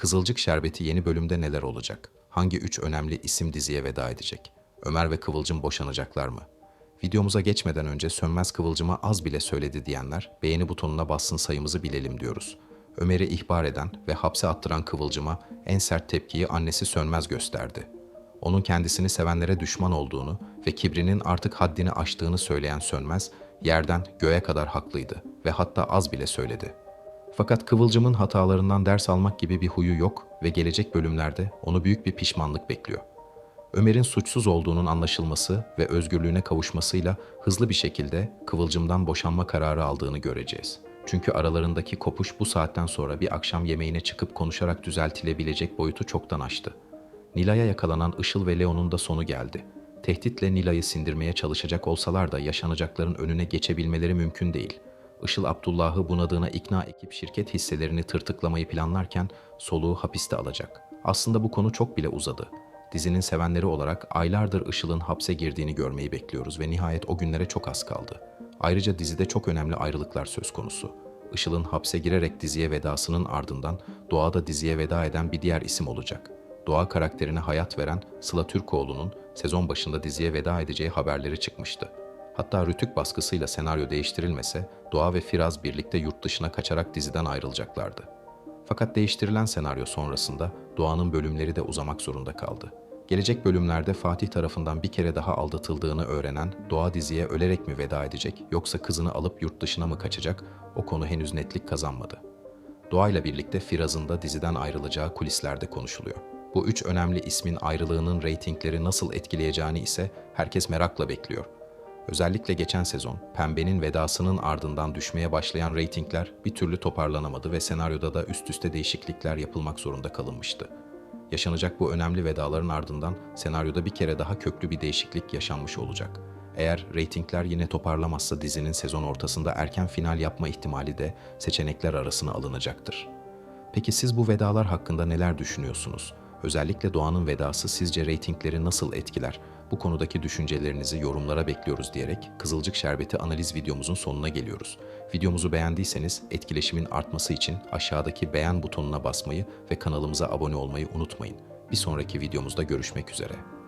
Kızılcık Şerbeti yeni bölümde neler olacak? Hangi üç önemli isim diziye veda edecek? Ömer ve Kıvılcım boşanacaklar mı? Videomuza geçmeden önce Sönmez Kıvılcım'a az bile söyledi diyenler beğeni butonuna bassın sayımızı bilelim diyoruz. Ömer'i ihbar eden ve hapse attıran Kıvılcım'a en sert tepkiyi annesi Sönmez gösterdi. Onun kendisini sevenlere düşman olduğunu ve kibrinin artık haddini aştığını söyleyen Sönmez, yerden göğe kadar haklıydı ve hatta az bile söyledi. Fakat Kıvılcım'ın hatalarından ders almak gibi bir huyu yok ve gelecek bölümlerde onu büyük bir pişmanlık bekliyor. Ömer'in suçsuz olduğunun anlaşılması ve özgürlüğüne kavuşmasıyla hızlı bir şekilde Kıvılcım'dan boşanma kararı aldığını göreceğiz. Çünkü aralarındaki kopuş bu saatten sonra bir akşam yemeğine çıkıp konuşarak düzeltilebilecek boyutu çoktan aştı. Nilay'a yakalanan Işıl ve Leon'un da sonu geldi. Tehditle Nilay'ı sindirmeye çalışacak olsalar da yaşanacakların önüne geçebilmeleri mümkün değil. Işıl Abdullah'ı bunadığına ikna ekip şirket hisselerini tırtıklamayı planlarken soluğu hapiste alacak. Aslında bu konu çok bile uzadı. Dizinin sevenleri olarak aylardır Işıl'ın hapse girdiğini görmeyi bekliyoruz ve nihayet o günlere çok az kaldı. Ayrıca dizide çok önemli ayrılıklar söz konusu. Işıl'ın hapse girerek diziye vedasının ardından Doğa da diziye veda eden bir diğer isim olacak. Doğa karakterine hayat veren Sıla Türkoğlu'nun sezon başında diziye veda edeceği haberleri çıkmıştı. Hatta Rütük baskısıyla senaryo değiştirilmese Doğa ve Firaz birlikte yurt dışına kaçarak diziden ayrılacaklardı. Fakat değiştirilen senaryo sonrasında Doğan'ın bölümleri de uzamak zorunda kaldı. Gelecek bölümlerde Fatih tarafından bir kere daha aldatıldığını öğrenen Doğa diziye ölerek mi veda edecek yoksa kızını alıp yurt dışına mı kaçacak o konu henüz netlik kazanmadı. Doğayla birlikte Firaz'ın da diziden ayrılacağı kulislerde konuşuluyor. Bu üç önemli ismin ayrılığının reytingleri nasıl etkileyeceğini ise herkes merakla bekliyor. Özellikle geçen sezon Pembe'nin vedasının ardından düşmeye başlayan reytingler bir türlü toparlanamadı ve senaryoda da üst üste değişiklikler yapılmak zorunda kalınmıştı. Yaşanacak bu önemli vedaların ardından senaryoda bir kere daha köklü bir değişiklik yaşanmış olacak. Eğer reytingler yine toparlamazsa dizinin sezon ortasında erken final yapma ihtimali de seçenekler arasına alınacaktır. Peki siz bu vedalar hakkında neler düşünüyorsunuz? Özellikle Doğan'ın vedası sizce reytingleri nasıl etkiler? Bu konudaki düşüncelerinizi yorumlara bekliyoruz diyerek Kızılcık Şerbeti analiz videomuzun sonuna geliyoruz. Videomuzu beğendiyseniz etkileşimin artması için aşağıdaki beğen butonuna basmayı ve kanalımıza abone olmayı unutmayın. Bir sonraki videomuzda görüşmek üzere.